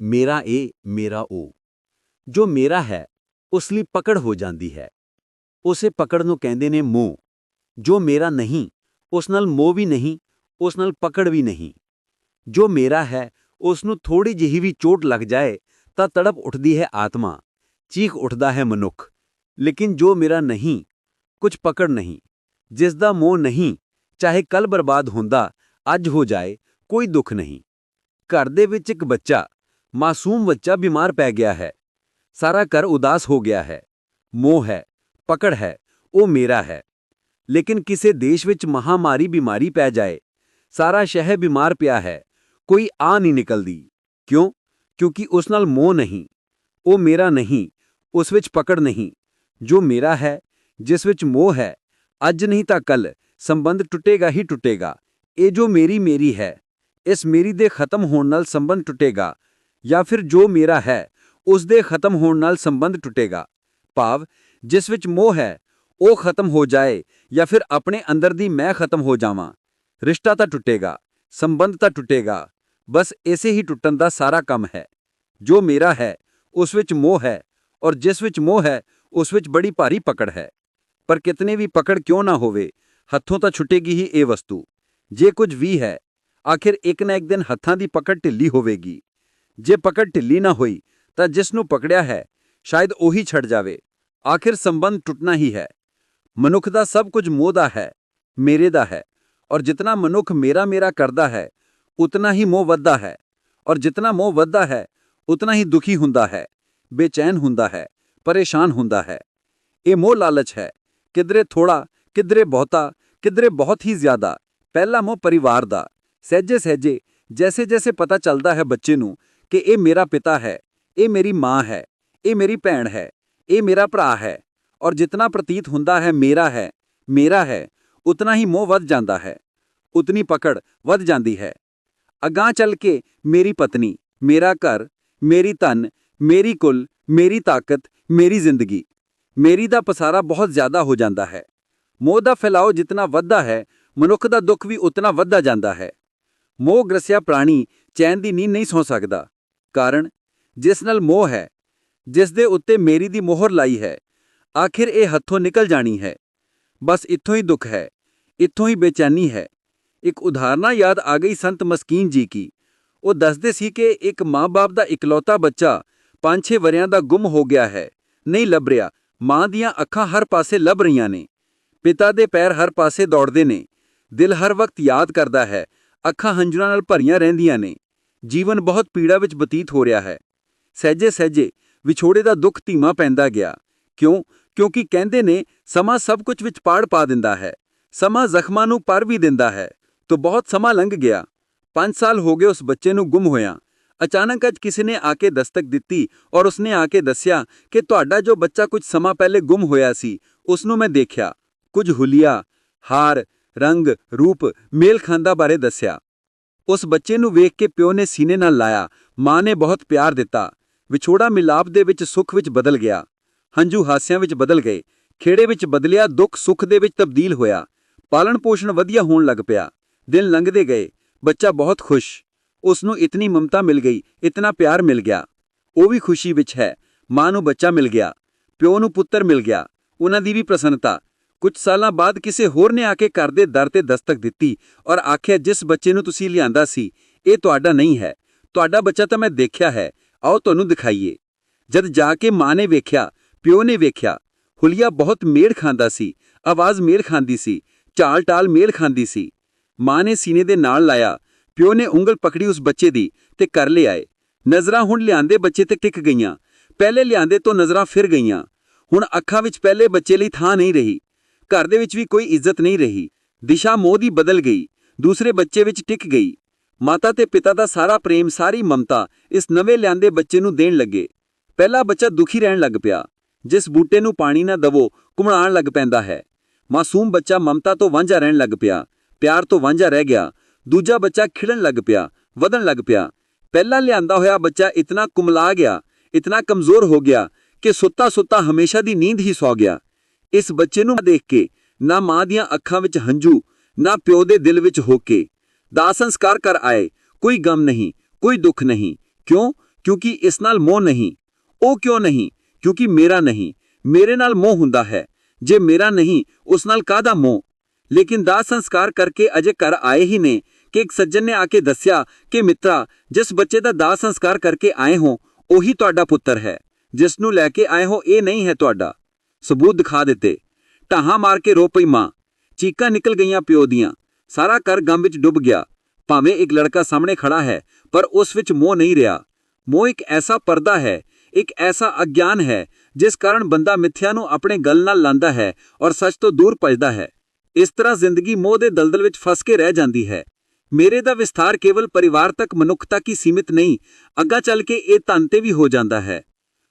ਮੇਰਾ ਇਹ ਮੇਰਾ ਉਹ ਜੋ ਮੇਰਾ ਹੈ, ਉਸ ਲਈ ਪਕੜ ਹੋ ਜਾਂਦੀ ਹੈ। ਉਸੇ ਪਕੜ ਨੂੰ ਕਹਿੰਦੇ ਨੇ ਮੋਹ। ਜੋ ਮੇਰਾ ਨਹੀਂ, ਉਸ ਨਾਲ ਮੋਹ ਵੀ ਨਹੀਂ, ਉਸ ਨਾਲ ਪਕੜ ਵੀ ਨਹੀਂ। ਜੋ ਮੇਰਾ ਹੈ, ਉਸ ਨੂੰ ਥੋੜੀ ਜਿਹੀ ਵੀ ਚੋਟ ਲੱਗ ਜਾਏ, ਤਾਂ ਤੜਪ ਉੱਠਦੀ ਹੈ ਆਤਮਾ। ਚੀਖ ਉੱਠਦਾ ਹੈ ਮਨੁੱਖ। ਲੇਕਿਨ ਜੋ ਮੇਰਾ ਨਹੀਂ, ਕੁਝ ਪਕੜ ਨਹੀਂ, ਜਿਸ ਦਾ ਮੋਹ ਨਹੀਂ, ਚਾਹੇ ਕੱਲ ਬਰਬਾਦ ਹੁੰਦਾ, ਅੱਜ ਹੋ ਜਾਏ, ਕੋਈ ਦੁੱਖ ਨਹੀਂ। ਘਰ ਦੇ ਵਿੱਚ ਇੱਕ ਬੱਚਾ ਮਾਸੂਮ ਬੱਚਾ ਬਿਮਾਰ ਪੈ ਗਿਆ ਹੈ। ਸਾਰਾ ਘਰ ਉਦਾਸ ਹੋ ਗਿਆ ਹੈ। ਮੋਹ ਹੈ, ਪਕੜ ਹੈ, ਉਹ ਮੇਰਾ ਹੈ। ਲੇਕਿਨ ਕਿਸੇ ਦੇਸ਼ ਵਿੱਚ ਮਹਾਮਾਰੀ ਬਿਮਾਰੀ ਪੈ ਜਾਏ, ਸਾਰਾ ਸ਼ਹਿਰ ਬਿਮਾਰ ਪਿਆ ਹੈ, ਕੋਈ ਆ ਨਹੀਂ ਨਿਕਲਦੀ। ਕਿਉਂ? ਕਿਉਂਕਿ ਉਸ ਨਾਲ ਮੋਹ ਨਹੀਂ, ਉਹ ਮੇਰਾ ਨਹੀਂ, ਉਸ ਵਿੱਚ ਪਕੜ ਨਹੀਂ। ਜੋ ਮੇਰਾ ਹੈ, ਜਿਸ ਵਿੱਚ ਮੋਹ ਹੈ, ਅੱਜ ਨਹੀਂ ਤਾਂ ਕੱਲ, ਸੰਬੰਧ ਟੁੱਟੇਗਾ ਹੀ ਟੁੱਟੇਗਾ। ਇਹ ਜੋ ਮੇਰੀ ਮੇਰੀ ਹੈ, ਇਸ ਮੇਰੀ ਦੇ ਖਤਮ ਹੋਣ ਨਾਲ ਸੰਬੰਧ ਟੁੱਟੇਗਾ ਜਾਂ ਫਿਰ ਜੋ ਮੇਰਾ ਹੈ ਉਸ ਦੇ ਖਤਮ ਹੋਣ ਨਾਲ ਸੰਬੰਧ ਟੁੱਟੇਗਾ। ਭਾਵ, ਜਿਸ ਵਿੱਚ ਮੋਹ ਹੈ, ਉਹ ਖਤਮ ਹੋ ਜਾਏ ਜਾਂ ਫਿਰ ਆਪਣੇ ਅੰਦਰ ਦੀ ਮੈਂ ਖਤਮ ਹੋ ਜਾਵਾਂ। ਰਿਸ਼ਤਾ ਤਾਂ ਟੁੱਟੇਗਾ, ਸੰਬੰਧ ਤਾਂ ਟੁੱਟੇਗਾ, ਬਸ ਇਸੇ ਹੀ ਟੁੱਟਣ ਦਾ ਸਾਰਾ ਕੰਮ ਹੈ। ਜੋ ਮੇਰਾ ਹੈ, ਉਸ ਵਿੱਚ ਮੋਹ ਹੈ ਔਰ ਜਿਸ ਵਿੱਚ ਮੋਹ ਹੈ, ਉਸ ਵਿੱਚ ਬੜੀ ਭਾਰੀ ਪਕੜ ਹੈ। ਪਰ ਕਿਤਨੇ ਵੀ ਪਕੜ ਕਿਉਂ ਨਾ ਹੋਵੇ, ਹੱਥੋਂ ਤਾਂ ਛੁੱਟੇਗੀ ਹੀ ਇਹ ਵਸਤੂ। ਜੇ ਕੁਝ ਵੀ ਹੈ, ਆਖਿਰ ਇੱਕ ਨਾ ਇੱਕ ਦਿਨ ਹੱਥਾਂ ਦੀ ਪਕੜ ਢਿੱਲੀ ਹੋਵੇਗੀ। ਜੇ ਪਕੜ ਢਿੱਲੀ ਨਾ ਹੋਈ, ਤਾਂ ਜਿਸ ਨੂੰ ਪਕੜਿਆ ਹੈ, ਸ਼ਾਇਦ ਉਹੀ ਛੱਡ ਜਾਵੇ। ਆਖਿਰ ਸੰਬੰਧ ਟੁੱਟਣਾ ਹੀ ਹੈ। ਮਨੁੱਖ ਦਾ ਸਭ ਕੁਝ ਮੋਹ ਦਾ ਹੈ, ਮੇਰੇ ਦਾ ਹੈ, ਔਰ ਜਿਤਨਾ ਮਨੁੱਖ ਮੇਰਾ ਮੇਰਾ ਕਰਦਾ ਹੈ, ਉਤਨਾ ਹੀ ਮੋਹ ਵੱਧਦਾ ਹੈ, ਔਰ ਜਿਤਨਾ ਮੋਹ ਵੱਧਦਾ ਹੈ, ਉਤਨਾ ਹੀ ਦੁਖੀ ਹੁੰਦਾ ਹੈ, ਬੇਚੈਨ ਹੁੰਦਾ ਹੈ, ਪਰੇਸ਼ਾਨ ਹੁੰਦਾ ਹੈ। ਇਹ ਮੋਹ ਲਾਲਚ ਹੈ, ਕਿਧਰੇ ਥੋੜਾ ਕਿਧਰੇ ਬਹੁਤਾ, ਕਿਧਰੇ ਬਹੁਤ ਹੀ ਜ਼ਿਆਦਾ, ਪਹਿਲਾ ਮੋਹ ਪਰਿਵਾਰ ਦਾ ਸਹਿਜੇ ਸਹਿਜੇ ਜੈਸੇ ਜੈਸੇ ਪਤਾ ਚੱਲਦਾ ਹੈ ਬੱਚੇ ਨੂੰ ਕਿ ਇਹ ਮੇਰਾ ਪਿਤਾ ਹੈ, ਇਹ ਮੇਰੀ ਮਾਂ ਹੈ, ਇਹ ਮੇਰੀ ਭੈਣ ਹੈ, ਇਹ ਮੇਰਾ ਭਰਾ ਹੈ, ਔਰ ਜਿਤਨਾ ਪ੍ਰਤੀਤ ਹੁੰਦਾ ਹੈ ਮੇਰਾ ਹੈ ਮੇਰਾ ਹੈ, ਉਤਨਾ ਹੀ ਮੋਹ ਵੱਧ ਜਾਂਦਾ ਹੈ, ਉਤਨੀ ਪਕੜ ਵੱਧ ਜਾਂਦੀ ਹੈ। ਅਗਾਹ ਚੱਲ ਕੇ ਮੇਰੀ ਪਤਨੀ, ਮੇਰਾ ਘਰ, ਮੇਰੀ ਧਨ, ਮੇਰੀ ਕੁੱਲ, ਮੇਰੀ ਤਾਕਤ, ਮੇਰੀ ਜ਼ਿੰਦਗੀ, ਮੇਰੀ ਦਾ ਪਸਾਰਾ ਬਹੁਤ ਜ਼ਿਆਦਾ ਹੋ ਜਾਂਦਾ ਹੈ। ਮੋਹ ਦਾ ਫੈਲਾਓ ਜਿਤਨਾ ਵੱਧਦਾ ਹੈ, ਮਨੁੱਖ ਦਾ ਦੁੱਖ ਵੀ ਉਤਨਾ ਵੱਧਦਾ ਜਾਂਦਾ ਹੈ। ਮੋਹ ਗ੍ਰਸਿਆ ਪ੍ਰਾਣੀ ਚੈਨ ਦੀ ਨੀਂਦ ਨਹੀਂ ਸੌ ਸਕਦਾ। ਕਾਰਨ ਜਿਸ ਨਾਲ ਮੋਹ ਹੈ, ਜਿਸ ਦੇ ਉੱਤੇ ਮੇਰੀ ਦੀ ਮੋਹਰ ਲਾਈ ਹੈ, ਆਖਿਰ ਇਹ ਹੱਥੋਂ ਨਿਕਲ ਜਾਣੀ ਹੈ। ਬਸ ਇੱਥੋਂ ਹੀ ਦੁੱਖ ਹੈ, ਇੱਥੋਂ ਹੀ ਬੇਚੈਨੀ ਹੈ। ਇੱਕ ਉਦਾਹਰਨਾ ਯਾਦ ਆ ਗਈ ਸੰਤ ਮਸਕੀਨ ਜੀ ਕੀ। ਉਹ ਦੱਸਦੇ ਸੀ ਕਿ ਇੱਕ ਮਾਂ-ਬਾਪ ਦਾ ਇਕਲੌਤਾ ਬੱਚਾ 5-6 ਵਰਿਆਂ ਦਾ ਗੁੰਮ ਹੋ ਗਿਆ ਹੈ। ਨਹੀਂ ਲੱਭ ਰਿਹਾ ਮਾਂ ਦੀਆਂ ਅੱਖਾਂ ਹਰ ਪਾਸੇ ਲੱਭ ਰਹੀਆਂ ਨੇ। ਪਿਤਾ ਦੇ ਪੈਰ ਹਰ ਪਾਸੇ ਦੌੜਦੇ ਨੇ। ਦਿਲ ਹਰ ਵਕਤ ਯਾਦ ਕਰਦਾ ਹੈ, ਅੱਖਾਂ ਹੰਝੂਆਂ ਨਾਲ ਭਰੀਆਂ ਰਹਿੰਦੀਆਂ ਨੇ। ਜੀਵਨ ਬਹੁਤ ਪੀੜਾ ਵਿੱਚ ਬਤੀਤ ਹੋ ਰਿਹਾ ਹੈ। ਸਹਿਜੇ ਸਹਿਜੇ ਵਿਛੋੜੇ ਦਾ ਦੁੱਖ ਧੀਮਾ ਪੈਂਦਾ ਗਿਆ। ਕਿਉਂ? ਕਿਉਂਕਿ ਕਹਿੰਦੇ ਨੇ ਸਮਾਂ ਸਭ ਕੁਝ ਵਿੱਚ ਪਾੜ ਪਾ ਦਿੰਦਾ ਹੈ। ਸਮਾਂ ਜ਼ਖਮਾਂ ਨੂੰ ਪਰ ਵੀ ਦਿੰਦਾ ਹੈ। ਤੋ ਬਹੁਤ ਸਮਾਂ ਲੰਘ ਗਿਆ। 5 ਸਾਲ ਹੋ ਗਏ ਉਸ ਬੱਚੇ ਨੂੰ ਗੁੰਮ ਹੋਇਆ। ਅਚਾਨਕ ਅੱਜ ਕਿਸੇ ਨੇ ਆ ਕੇ ਦਸਤਕ ਦਿੱਤੀ ਔਰ ਉਸਨੇ ਆ ਕੇ ਦੱਸਿਆ ਕਿ ਤੁਹਾਡਾ ਜੋ ਬੱਚਾ ਕੁਝ ਸਮਾਂ ਪਹਿਲੇ ਗੁੰਮ ਹੋਇਆ ਸੀ ਉਸ ਨੂੰ ਮੈਂ ਦੇਖਿਆ। ਕੁਝ ਹੁਲੀਆ, ਹਾਰ, ਰੰਗ, ਰੂਪ, ਮੇਲ ਖਾਂਦਾ ਬਾਰੇ ਦੱਸਿਆ। ਉਸ ਬੱਚੇ ਨੂੰ ਵੇਖ ਕੇ ਪਿਓ ਨੇ ਸੀਨੇ ਨਾਲ ਲਾਇਆ। ਮਾਂ ਨੇ ਬਹੁਤ ਪਿਆਰ ਦਿੱਤਾ। ਵਿਛੋੜਾ ਮਿਲਾਪ ਦੇ ਵਿੱਚ ਸੁੱਖ ਵਿੱਚ ਬਦਲ ਗਿਆ। ਹੰਝੂ ਹਾਸਿਆਂ ਵਿੱਚ ਬਦਲ ਗਏ। ਖੇੜੇ ਵਿੱਚ ਬਦਲਿਆ, ਦੁੱਖ ਸੁੱਖ ਦੇ ਵਿੱਚ ਤਬਦੀਲ ਹੋਇਆ। ਪਾਲਣ ਪੋਸ਼ਣ ਵਧੀਆ ਹੋਣ ਲੱਗ ਪਿਆ। ਦਿਨ ਲੰਘਦੇ ਗਏ। ਬੱਚਾ ਬਹੁਤ ਖੁਸ਼। ਉਸ ਨੂੰ ਇਤਨੀ ਮਮਤਾ ਮਿਲ ਗਈ, ਇਤਨਾ ਪਿਆਰ ਮਿਲ ਗਿਆ। ਉਹ ਵੀ ਖੁਸ਼ੀ ਵਿੱਚ ਹੈ। ਮਾਂ ਨੂੰ ਬੱਚਾ ਮਿਲ ਗਿਆ। ਪਿਓ ਨੂੰ ਪੁੱਤਰ ਮਿਲ ਗਿਆ। ਉਹਨਾਂ ਦੀ ਵੀ ਪ੍ਰਸੰਨਤਾ। ਕੁਝ ਸਾਲਾਂ ਬਾਅਦ ਕਿਸੇ ਹੋਰ ਨੇ ਆ ਕੇ ਘਰ ਦੇ ਦਰ ਤੇ ਦਸਤਕ ਦਿੱਤੀ ਔਰ ਆਖਿਆ, ਜਿਸ ਬੱਚੇ ਨੂੰ ਤੁਸੀਂ ਲਿਆਂਦਾ ਸੀ, ਇਹ ਤੁਹਾਡਾ ਨਹੀਂ ਹੈ। ਤੁਹਾਡਾ ਬੱਚਾ ਤਾਂ ਮੈਂ ਦੇਖਿਆ ਹੈ। ਆਓ ਤੁਹਾਨੂੰ ਦਿਖਾਈਏ। ਜਦ ਜਾ ਕੇ ਮਾਂ ਨੇ ਵੇਖਿਆ, ਪਿਓ ਨੇ ਵੇਖਿਆ, ਹੁਲੀਆ ਬਹੁਤ ਮੇੜ ਖਾਂਦਾ ਸੀ, ਆਵਾਜ਼ ਮੇਲ ਖਾਂਦੀ ਸੀ ਚਾਲ ਟਾਲ ਮੇਲ ਖਾਂਦੀ ਸੀ। ਮਾਂ ਨੇ ਸੀਨੇ ਦੇ ਨਾਲ ਲਾਇਆ, ਪਿਓ ਨੇ ਉਂਗਲ ਪਕੜੀ ਉਸ ਬੱਚੇ ਦੀ ਤੇ ਕਰ ਲਿਆਏ ਨਜ਼ਰਾਂ ਹੁਣ ਲਿਆਂਦੇ ਬੱਚੇ ਤੇ ਟਿਕ ਗਈਆਂ। ਪਹਿਲੇ ਲਿਆਂਦੇ ਤੋਂ ਨਜ਼ਰਾਂ ਫਿਰ ਗਈਆਂ। ਹੁਣ ਅੱਖਾਂ ਵਿੱਚ ਪਹਿਲੇ ਬੱਚੇ ਲਈ ਥਾਂ ਨਹੀਂ ਰਹੀ। ਘਰ ਦੇ ਵਿੱਚ ਵੀ ਕੋਈ ਇੱਜ਼ਤ ਨਹੀਂ ਰਹੀ। ਦਿਸ਼ਾ ਮੋਹ ਦੀ ਬਦਲ ਗਈ। ਦੂਸਰੇ ਬੱਚੇ ਵਿੱਚ ਟਿਕ ਗਈ। ਮਾਤਾ ਤੇ ਪਿਤਾ ਦਾ ਸਾਰਾ ਪ੍ਰੇਮ, ਸਾਰੀ ਮਮਤਾ ਇਸ ਨਵੇਂ ਲਿਆਂਦੇ ਬੱਚੇ ਨੂੰ ਦੇਣ ਲੱਗੇ। ਪਹਿਲਾ ਬੱਚਾ ਦੁਖੀ ਰਹਿਣ ਲੱਗ ਪਿਆ। ਜਿਸ ਬੂਟੇ ਨੂੰ ਪਾਣੀ ਨਾ ਦਵੋ ਕੁਮੜਾਣ ਲੱਗ ਪੈਂਦਾ ਹੈ। ਮਾਸੂਮ ਬੱਚਾ ਮਮਤਾ ਤੋਂ ਵਾਂਝਾ ਰਹਿਣ ਲੱਗ ਪਿਆ। ਪਿਆਰ ਤੋਂ ਵਾਂਝਾ ਰਹਿ ਗਿਆ। ਦੂਜਾ ਬੱਚਾ ਖਿੜਨ ਲੱਗ ਪਿਆ, ਵਧਣ ਲੱਗ ਪਿਆ। ਪਹਿਲਾ ਲਿਆਂਦਾ ਹੋਇਆ ਬੱਚਾ ਇਤਨਾ ਕੁਮਲਾ ਗਿਆ, ਇਤਨਾ ਕਮਜ਼ੋਰ ਹੋ ਗਿਆ ਕਿ ਸੁੱਤਾ ਸੁੱਤਾ ਹਮੇਸ਼ਾ ਦੀ ਨੀਂਦ ਹੀ ਸੌ ਗਿਆ। ਇਸ ਬੱਚੇ ਨੂੰ ਦੇਖ ਕੇ, ਨਾ ਮਾਂ ਦੀਆਂ ਅੱਖਾਂ ਵਿੱਚ ਹੰਝੂ, ਨਾ ਪਿਓ ਦੇ ਦਿਲ ਵਿੱਚ ਹੋ ਕੇ ਦਾ ਸੰਸਕਾਰ ਕਰ ਆਏ। ਕੋਈ ਗਮ ਨਹੀਂ, ਕੋਈ ਦੁੱਖ ਨਹੀਂ। ਕਿਉਂ? ਕਿਉਂਕਿ ਇਸ ਨਾਲ ਮੋਹ ਨਹੀਂ। ਉਹ ਕਿਉਂ ਨਹੀਂ? ਕਿਉਂਕਿ ਮੇਰਾ ਨਹੀਂ। ਮੇਰੇ ਨਾਲ ਮੋਹ ਹੁੰਦਾ ਹੈ। ਜੇ ਮੇਰਾ ਨਹੀਂ, ਉਸ ਨਾਲ ਕਾਹਦਾ ਮੋਹ? ਲੇਕਿਨ ਦਾਹ ਸੰਸਕਾਰ ਕਰਕੇ ਅਜੇ ਘਰ ਆਏ ਹੀ ਨੇ ਕਿ ਇੱਕ ਸੱਜਣ ਨੇ ਆ ਕੇ ਦੱਸਿਆ ਕਿ, ਮਿੱਤਰਾ, ਜਿਸ ਬੱਚੇ ਦਾ ਦਾਹ ਸੰਸਕਾਰ ਕਰਕੇ ਆਏ ਹੋ, ਉਹੀ ਤੁਹਾਡਾ ਪੁੱਤਰ ਹੈ। ਜਿਸ ਨੂੰ ਲੈ ਕੇ ਆਏ ਹੋ, ਇਹ ਨਹੀਂ ਹੈ ਤੁਹਾਡਾ। ਸਬੂਤ ਦਿਖਾ ਦਿੱਤੇ। ਢਾਹਾਂ ਮਾਰ ਕੇ ਰੋ ਪਈ ਮਾਂ। ਚੀਕਾਂ ਨਿਕਲ ਗਈਆਂ ਪਿਓ ਦੀਆਂ। ਸਾਰਾ ਘਰ ਗਮ ਵਿੱਚ ਡੁੱਬ ਗਿਆ। ਭਾਵੇਂ ਇੱਕ ਲੜਕਾ ਸਾਹਮਣੇ ਖੜਾ ਹੈ, ਪਰ ਉਸ ਵਿੱਚ ਮੋਹ ਨਹੀਂ ਰਿਹਾ। ਮੋਹ ਇੱਕ ਐਸਾ ਪਰਦਾ ਹੈ, ਇੱਕ ਐਸਾ ਅਗਿਆਨ ਹੈ, ਜਿਸ ਕਾਰਨ ਬੰਦਾ ਮਿੱਥਿਆ ਨੂੰ ਆਪਣੇ ਗਲ ਨਾਲ ਲਾਂਦਾ ਹੈ ਔਰ ਸੱਚ ਤੋਂ ਦੂਰ ਭੱਜਦਾ ਹੈ। ਇਸ ਤਰ੍ਹਾਂ ਜ਼ਿੰਦਗੀ ਮੋਹ ਦੇ ਦਲਦਲ ਵਿੱਚ ਫਸ ਕੇ ਰਹਿ ਜਾਂਦੀ ਹੈ। ਮੇਰੇ ਦਾ ਵਿਸਥਾਰ ਕੇਵਲ ਪਰਿਵਾਰ ਤੱਕ ਮਨੁੱਖ ਤੱਕ ਹੀ ਸੀਮਿਤ ਨਹੀਂ, ਅੱਗਾ ਚੱਲ ਕੇ ਇਹ ਧਨ ਤੇ ਵੀ ਹੋ ਜਾਂਦਾ ਹੈ।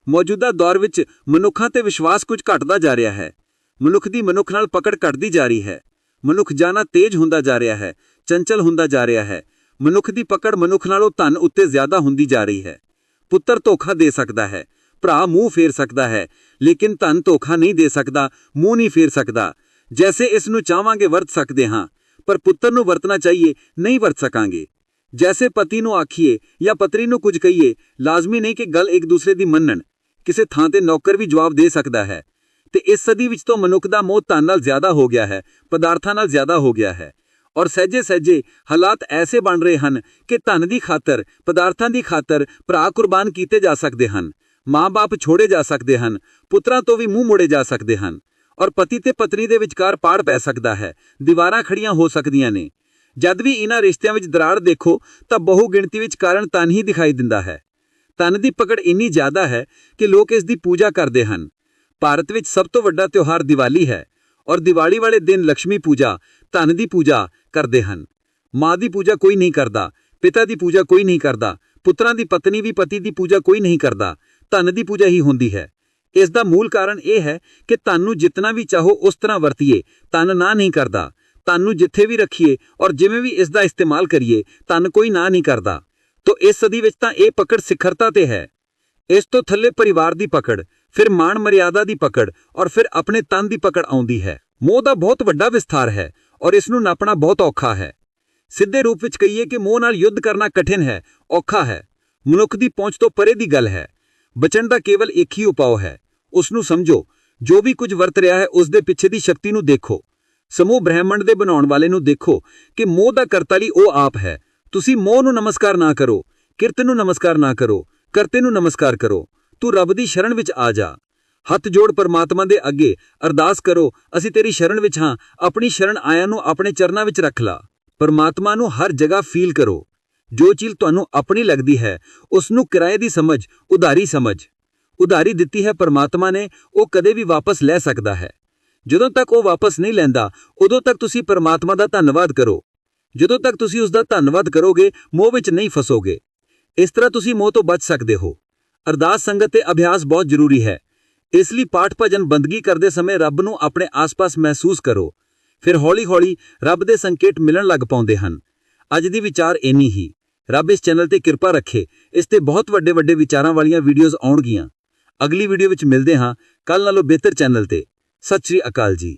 ਮੌਜੂਦਾ ਦੌਰ ਵਿੱਚ ਮਨੁੱਖਾਂ ਤੇ ਵਿਸ਼ਵਾਸ ਕੁਝ ਘਟਦਾ ਜਾ ਰਿਹਾ ਹੈ। ਮਨੁੱਖ ਦੀ ਮਨੁੱਖ ਨਾਲ ਪਕੜ ਘਟਦੀ ਜਾ ਰਹੀ ਹੈ। ਮਨੁੱਖ ਜਾਣਾ ਤੇਜ਼ ਹੁੰਦਾ ਜਾ ਰਿਹਾ ਹੈ, ਚੰਚਲ ਹੁੰਦਾ ਜਾ ਰਿਹਾ ਹੈ। ਮਨੁੱਖ ਦੀ ਪਕੜ ਮਨੁੱਖ ਨਾਲੋਂ ਧਨ ਉੱਤੇ ਜ਼ਿਆਦਾ ਹੁੰਦੀ ਜਾ ਰਹੀ ਹੈ। ਪੁੱਤਰ ਧੋਖਾ ਦੇ ਸਕਦਾ ਹੈ, ਭਰਾ ਮੂੰਹ ਫੇਰ ਸਕਦਾ ਹੈ, ਲੇਕਿਨ ਧਨ ਧੋਖਾ ਨਹੀਂ ਦੇ ਸਕਦਾ, ਮੂੰਹ ਨਹੀਂ ਫੇਰ ਸਕਦਾ। ਜੈਸੇ ਇਸ ਨੂੰ ਚਾਹਾਂਗੇ ਵਰਤ ਸਕਦੇ ਹਾਂ, ਪਰ ਪੁੱਤਰ ਨੂੰ ਵਰਤਣਾ ਚਾਹੀਏ, ਨਹੀਂ ਵਰਤ ਸਕਾਂਗੇ। ਜੈਸੇ ਪਤੀ ਨੂੰ ਆਖੀਏ ਜਾਂ ਪਤਨੀ ਨੂੰ ਕੁਝ ਕਹੀਏ, ਲਾਜ਼ਮੀ ਨਹੀਂ ਕਿ ਗੱਲ ਇੱਕ ਦੂਸਰੇ ਦੀ ਮੰਨਣ। ਕਿਸੇ ਥਾਂ ਤੇ ਨੌਕਰ ਵੀ ਜਵਾਬ ਦੇ ਸਕਦਾ ਹੈ। ਤੇ ਇਸ ਸਦੀ ਵਿੱਚ ਤੋਂ ਮਨੁੱਖ ਦਾ ਮੋਹ ਧਨ ਨਾਲ ਜ਼ਿਆਦਾ ਹੋ ਗਿਆ ਹੈ, ਪਦਾਰਥਾਂ ਨਾਲ ਜ਼ਿਆਦਾ ਹੋ ਗਿਆ ਹੈ। ਔਰ ਸਹਿਜੇ ਸਹਿਜੇ ਹਾਲਾਤ ਐਸੇ ਬਣ ਰਹੇ ਹਨ ਕਿ ਧਨ ਦੀ ਖਾਤਰ, ਪਦਾਰਥਾਂ ਦੀ ਖਾਤਰ ਭਰਾ ਕੁਰਬਾਨ ਕੀਤੇ ਜਾ ਸਕਦੇ ਹਨ, ਮਾਂ-ਬਾਪ ਛੋੜੇ ਜਾ ਸਕਦੇ ਹਨ, ਪੁੱਤਰਾਂ ਤੋਂ ਵੀ ਮੂੰਹ ਮੋੜੇ ਜਾ ਸਕਦੇ ਹਨ, ਔਰ ਪਤੀ ਤੇ ਪਤਨੀ ਦੇ ਵਿਚਕਾਰ ਪਾੜ ਪੈ ਸਕਦਾ ਹੈ, ਦੀਵਾਰਾਂ ਖੜੀਆਂ ਹੋ ਸਕਦੀਆਂ ਨੇ। ਜਦ ਵੀ ਇਹਨਾਂ ਰਿਸ਼ਤਿਆਂ ਵਿੱਚ ਦਰਾੜ ਦੇਖੋ, ਤਾਂ ਬਹੁ ਗਿਣਤੀ ਵਿੱਚ ਕਾਰਨ ਤਨ ਹੀ ਦਿਖਾਈ ਦਿੰਦਾ ਹੈ। ਧਨ ਦੀ ਪਕੜ ਇੰਨੀ ਜ਼ਿਆਦਾ ਹੈ ਕਿ ਲੋਕ ਇਸ ਦੀ ਪੂਜਾ ਕਰਦੇ ਹਨ। ਭਾਰਤ ਵਿੱਚ ਸਭ ਤੋਂ ਵੱਡਾ ਤਿਉਹਾਰ ਦੀਵਾਲੀ ਹੈ ਔਰ ਦੀਵਾਲੀ ਵਾਲੇ ਦਿਨ ਲక్ష్ਮੀ ਪੂਜਾ, ਧਨ ਦੀ ਪੂਜਾ ਕਰਦੇ ਹਨ। ਮਾਂ ਦੀ ਪੂਜਾ ਕੋਈ ਨਹੀਂ ਕਰਦਾ, ਪਿਤਾ ਦੀ ਪੂਜਾ ਕੋਈ ਨਹੀਂ ਕਰਦਾ, ਪੁੱਤਰਾਂ ਦੀ ਪਤਨੀ ਵੀ ਪਤੀ ਦੀ ਪੂਜਾ ਕੋਈ ਨਹੀਂ ਕਰਦਾ, ਧਨ ਦੀ ਪੂਜਾ ਹੀ ਹੁੰਦੀ ਹੈ। ਇਸ ਦਾ ਮੂਲ ਕਾਰਨ ਇਹ ਹੈ ਕਿ ਧਨ ਨੂੰ ਜਿੰਨਾ ਵੀ ਚਾਹੋ ਉਸ ਤਰ੍ਹਾਂ ਵਰਤੀਏ, ਧਨ ਨਾ ਨਹੀਂ ਕਰਦਾ। ਧਨ ਨੂੰ ਜਿੱਥੇ ਵੀ ਰੱਖੀਏ ਔਰ ਜਿਵੇਂ ਵੀ ਇਸ ਦਾ ਇਸਤੇਮਾਲ ਕਰੀਏ, ਧਨ ਕੋਈ ਨਾ ਨਹੀਂ ਕਰਦਾ। ਤੋ ਇਸ ਸਦੀ ਵਿੱਚ ਤਾਂ ਇਹ ਪਕੜ ਸਿਖਰਤਾ ਤੇ ਹੈ। ਇਸ ਤੋਂ ਥੱਲੇ ਪਰਿਵਾਰ ਦੀ ਪਕੜ, ਫਿਰ ਮਾਣ ਮਰਿਆਦਾ ਦੀ ਪਕੜ ਔਰ ਫਿਰ ਆਪਣੇ ਤਨ ਦੀ ਪਕੜ ਆਉਂਦੀ ਹੈ। ਮੋਹ ਦਾ ਬਹੁਤ ਵੱਡਾ ਵਿਸਥਾਰ ਹੈ ਔਰ ਇਸ ਨੂੰ ਨਾਪਣਾ ਬਹੁਤ ਔਖਾ ਹੈ। ਸਿੱਧੇ ਰੂਪ ਵਿੱਚ ਕਹੀਏ ਕਿ ਮੋਹ ਨਾਲ ਯੁੱਧ ਕਰਨਾ ਕਠਿਨ ਹੈ, ਔਖਾ ਹੈ। ਮਨੁੱਖ ਦੀ ਪਹੁੰਚ ਤੋਂ ਪਰੇ ਦੀ ਗੱਲ ਹੈ। ਬਚਣ ਦਾ ਕੇਵਲ ਇੱਕ ਹੀ ਉਪਾਅ ਹੈ। ਉਸ ਨੂੰ ਸਮਝੋ, ਜੋ ਵੀ ਕੁਝ ਵਰਤ ਰਿਹਾ ਹੈ, ਉਸ ਦੇ ਪਿੱਛੇ ਦੀ ਸ਼ਕਤੀ ਨੂੰ ਦੇਖੋ। ਸਮੂਹ ਬ੍ਰਹਿਮੰਡ ਦੇ ਬਣਾਉਣ ਵਾਲੇ ਨੂੰ ਦੇਖੋ ਕਿ ਮੋਹ ਦਾ ਕਰਤਾ ਲਈ ਉਹ ਆਪ ਹੈ। ਤੁਸੀਂ ਮੋਹ ਨੂੰ ਨਮਸਕਾਰ ਨਾ ਕਰੋ, ਕਿਰਤ ਨੂੰ ਨਮਸਕਾਰ ਨਾ ਕਰੋ, ਕਰਤੇ ਨੂੰ ਨਮਸਕਾਰ ਕਰੋ। ਤੂੰ ਰੱਬ ਦੀ ਸ਼ਰਨ ਵਿੱਚ ਆ ਜਾ। ਹੱਥ ਜੋੜ ਪਰਮਾਤਮਾ ਦੇ ਅੱਗੇ, ਅਰਦਾਸ ਕਰੋ, ਅਸੀਂ ਤੇਰੀ ਸ਼ਰਨ ਵਿੱਚ ਹਾਂ, ਆਪਣੀ ਸ਼ਰਨ ਆਇਆਂ ਨੂੰ ਆਪਣੇ ਚਰਨਾਂ ਵਿੱਚ ਰੱਖ ਲਾ। ਪਰਮਾਤਮਾ ਨੂੰ ਹਰ ਜਗ੍ਹਾ ਫੀਲ ਕਰੋ। ਜੋ ਚੀਜ਼ ਤੁਹਾਨੂੰ ਆਪਣੀ ਲੱਗਦੀ ਹੈ ਉਸ ਨੂੰ ਕਿਰਾਏ ਦੀ ਸਮਝ, ਉਧਾਰੀ ਸਮਝ। ਉਧਾਰੀ ਦਿੱਤੀ ਹੈ ਪਰਮਾਤਮਾ ਨੇ, ਉਹ ਕਦੇ ਵੀ ਵਾਪਸ ਲੈ ਸਕਦਾ ਹੈ। ਜਦੋਂ ਤੱਕ ਉਹ ਵਾਪਸ ਨਹੀਂ ਲੈਂਦਾ, ਉਦੋਂ ਤੱਕ ਤੁਸੀਂ ਪਰਮਾਤਮਾ ਦਾ ਧੰਨਵਾਦ ਕਰੋ। ਜਦੋਂ ਤੱਕ ਤੁਸੀਂ ਉਸ ਦਾ ਧੰਨਵਾਦ ਕਰੋਗੇ, ਮੋਹ ਵਿੱਚ ਨਹੀਂ ਫਸੋਗੇ। ਇਸ ਤਰ੍ਹਾਂ ਤੁਸੀਂ ਮੋਹ ਤੋਂ ਬਚ ਸਕਦੇ ਹੋ। ਅਰਦਾਸ ਸੰਗਤ ਤੇ ਅਭਿਆਸ ਬਹੁਤ ਜ਼ਰੂਰੀ ਹੈ। ਇਸ ਲਈ ਪਾਠ ਭਜਨ ਬੰਦਗੀ ਕਰਦੇ ਸਮੇਂ ਰੱਬ ਨੂੰ ਆਪਣੇ ਆਸ-ਪਾਸ ਮਹਿਸੂਸ ਕਰੋ। ਫਿਰ ਹੌਲੀ-ਹੌਲੀ ਰੱਬ ਦੇ ਸੰਕੇਤ ਮਿਲਣ ਲੱਗ ਪਾਉਂਦੇ ਹਨ। ਅੱਜ ਦੀ ਵਿਚਾਰ ਇੰਨੀ ਹੀ। ਰੱਬ ਇਸ ਚੈਨਲ ਤੇ ਕਿਰਪਾ ਰੱਖੇ। ਇਸ ਤੇ ਬਹੁਤ ਵੱਡੇ ਵੱਡੇ ਵਿਚਾਰਾਂ ਵਾਲੀਆਂ ਵੀਡੀਓਜ਼ ਆਉਣਗੀਆਂ। ਅਗਲੀ ਵੀਡੀਓ ਵਿੱਚ ਮਿਲਦੇ ਹਾਂ। ਕੱਲ ਨਾਲੋਂ ਬਿਹਤਰ ਚੈਨਲ ਤੇ। ਸਤਿ ਸ਼੍ਰੀ ਅਕਾਲ ਜੀ।